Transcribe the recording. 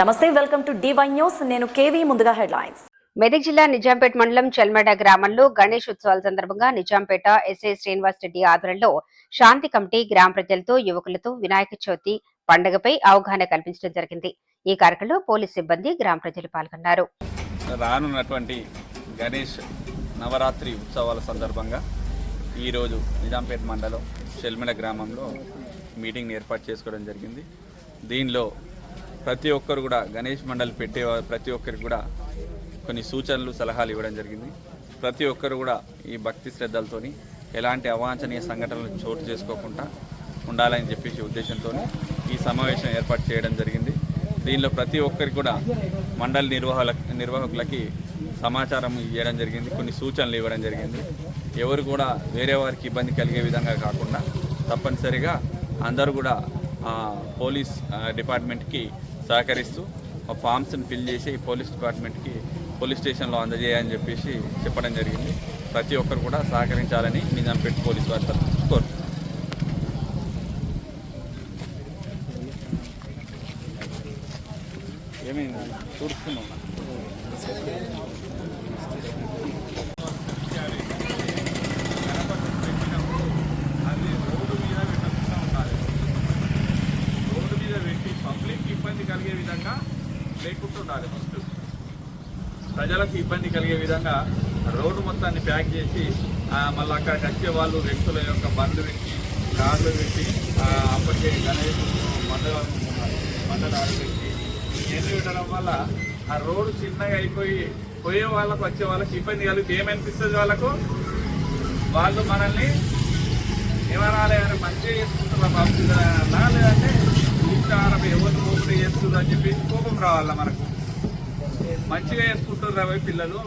నమస్తే welcome to DY news నేను KV ముందుగా హెడ్లైన్స్. మెదక్ జిల్లా నిజాంపేట మండలం చెల్మెడ గ్రామంలో గణేష్ ఉత్సవాల సందర్భంగా నిజాంపేట ఎస్ఐ శ్రీనివాస్ రెడ్డి ఆధ్వర్యంలో శాంతి కమిటీ గ్రామ ప్రజలతో యువకులతో వినాయక చవితి పండుగపై అవగాహన కల్పించడం జరిగింది. ఈ కార్యక్రమంలో పోలీస్ సిబ్బంది గ్రామ ప్రజలు పాల్గొన్నారు. రానున్నటువంటి గణేష్ నవరాత్రి ఉత్సవాల సందర్భంగా ఈరోజు నిజాంపేట మండలం షెల్మిడ గ్రామంలో మీటింగ్ ఏర్పాటు చేసుకోవడం జరిగింది. దీనిలో ప్రతి ఒక్కరు కూడా గణేష్ మండలి పెట్టే ప్రతి ఒక్కరికి కూడా కొన్ని సూచనలు సలహాలు ఇవ్వడం జరిగింది. ప్రతి ఒక్కరు కూడా ఈ భక్తి శ్రద్ధలతోని ఎలాంటి అవాంఛనీయ సంఘటనలు చోటు చేసుకోకుండా ఉండాలని చెప్పేసి ఉద్దేశంతో ఈ సమావేశం ఏర్పాటు చేయడం జరిగింది. దీనిలో ప్రతి ఒక్కరికి కూడా మండలి నిర్వాహకుల నిర్వాహకులకి సమాచారం ఇవ్వడం జరిగింది కొన్ని సూచనలు ఇవ్వడం జరిగింది. ఎవరు కూడా వేరే వారికి ఇబ్బంది కలిగే విధంగా కాకుండా తప్పనిసరిగా అందరూ కూడా పోలీస్ డిపార్ట్మెంట్కి సహకరిస్తూ ఆ ఫామ్స్ని ఫిల్ చేసి పోలీస్ డిపార్ట్మెంట్కి పోలీస్ స్టేషన్లో అందజేయని చెప్పేసి చెప్పడం జరిగింది. ప్రతి ఒక్కరు కూడా సహకరించాలని నిజాంపేట పోలీస్ వారి తరఫున కోరుతున్నాను ఏమైంది? చూస్తున్నాం. అది రోడ్డు మీద పెట్టకుండా ఉండాలి రోడ్డు మీద పెట్టి పబ్లిక్ ఇబ్బంది కలిగే విధంగా లేకుండా ఉండాలి ఫస్ట్ ప్రజలకు ఇబ్బంది కలిగే విధంగా రోడ్డు మొత్తాన్ని ప్యాక్ చేసి మళ్ళీ అక్కడికి వచ్చే వాళ్ళు వ్యక్తుల యొక్క బండ్లు పెట్టి కార్లు పెట్టి అప్పటికే గణేష్ మండలం మండలాలు పెట్టి ఇవన్నీ పెట్టడం వల్ల ఆ రోడ్డు చిన్నగా అయిపోయి పోయే వాళ్ళకు వచ్చే వాళ్ళకి ఇబ్బంది కలిగితే ఏమనిపిస్తుంది వాళ్ళకు? వాళ్ళు మనల్ని ఏమనాలి అని మంచిగా చేసుకుంటున్నా బాబు లేదంటే ఇంటారం ఎవరు అని చెప్పి కోపం రావాలా మనకు? మంచిగా చేసుకుంటారు చేసుకుంటున్నారు పిల్లలు?